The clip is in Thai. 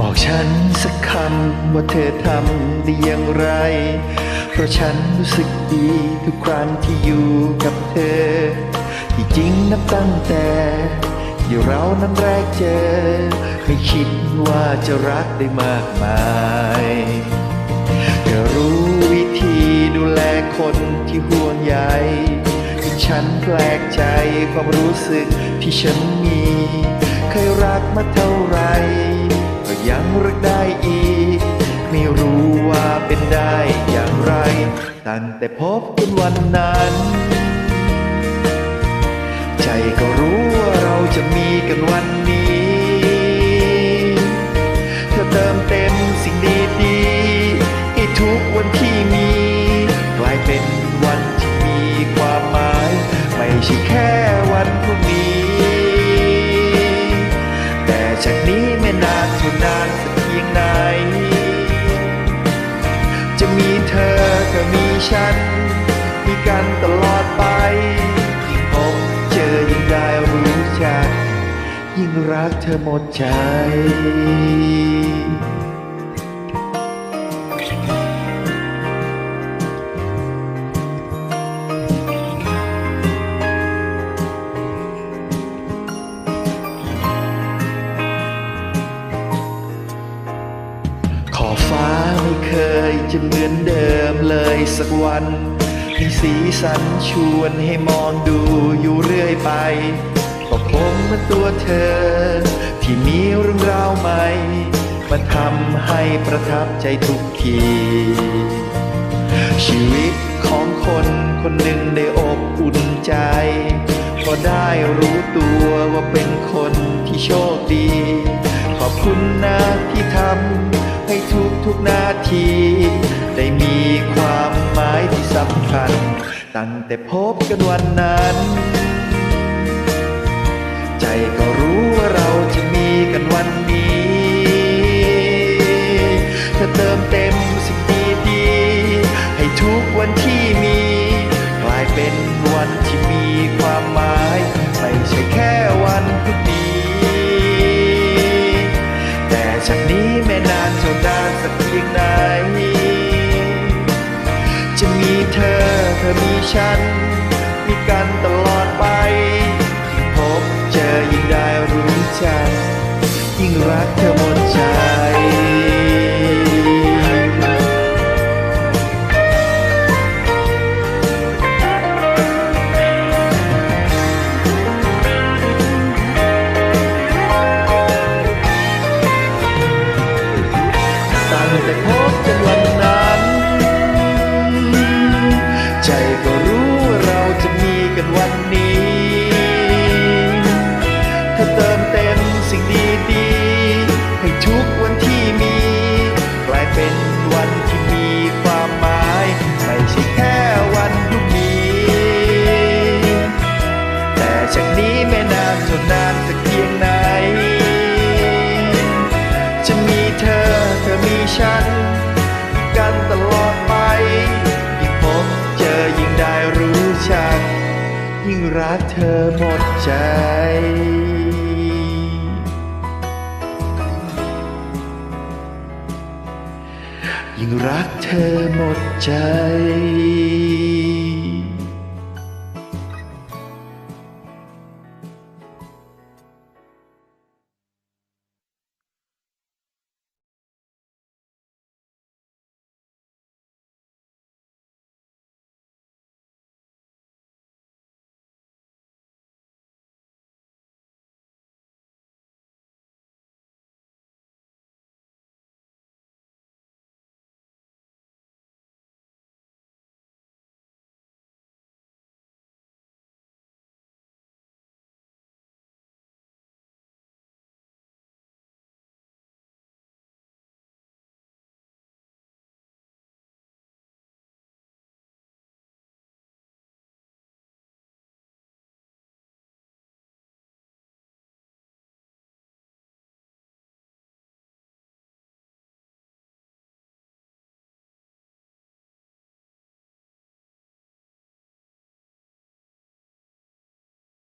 บอกฉันสักคำว่าเธอทำได้อย่างไร เพราะฉันรู้สึกดีทุกครั้งที่อยู่กับเธอ ที่จริงนับตั้งแต่ที่เรานั้นแรกเจอ ไม่คิดว่าจะรักได้มากมายเธอรู้วิธีดูแลคนที่ห่วงใยจนฉันแปลกใจความรู้สึกที่ฉันมี เคยรักมาเท่าไหร่ ตั้งแต่พบกันวันนั้น ใจก็รู้ว่าเราจะมีกันวันนี้ เธอเติมเต็มสิ่งดีๆให้ทุกวันที่มี กลายเป็นวันที่มีความหมาย ไม่ใช่แค่วันพรุ่งนี้ แต่จากนี้ไม่นานเท่านาน รักเธอหมดใจ ขอฟ้าไม่เคยจะเหมือนเดิมเลยสักวันมีสีสันชวนให้มองดูอยู่เรื่อยไป มันตัวเธอ ที่มีเรื่องราวใหม่มาทำให้ประทับใจทุกที ชีวิตของคนคนหนึ่งได้อบอุ่นใจก็ได้รู้ตัวว่าเป็นคนที่โชคดี ขอบคุณนะที่ทำให้ทุกทุกนาที ได้มีความหมายที่สำคัญ ตั้งแต่พบกันวันนั้น ใจก็รู้ว่าเราจะมีกันวันนี้เธอเติมเต็มสิ่งดีๆให้ทุกวันที่มี กลายเป็นวันที่มีความหมาย ไม่ใช่แค่วันพรุ่งนี้แต่จากนี้ไม่นานเท่านานสักเพียงไหนจะมีเธอเธอมีฉัน มีกันตล รักเธอหมดใจ ยิ่งรักเธอหมดใจ ยิ่งรักเธอหมดใจ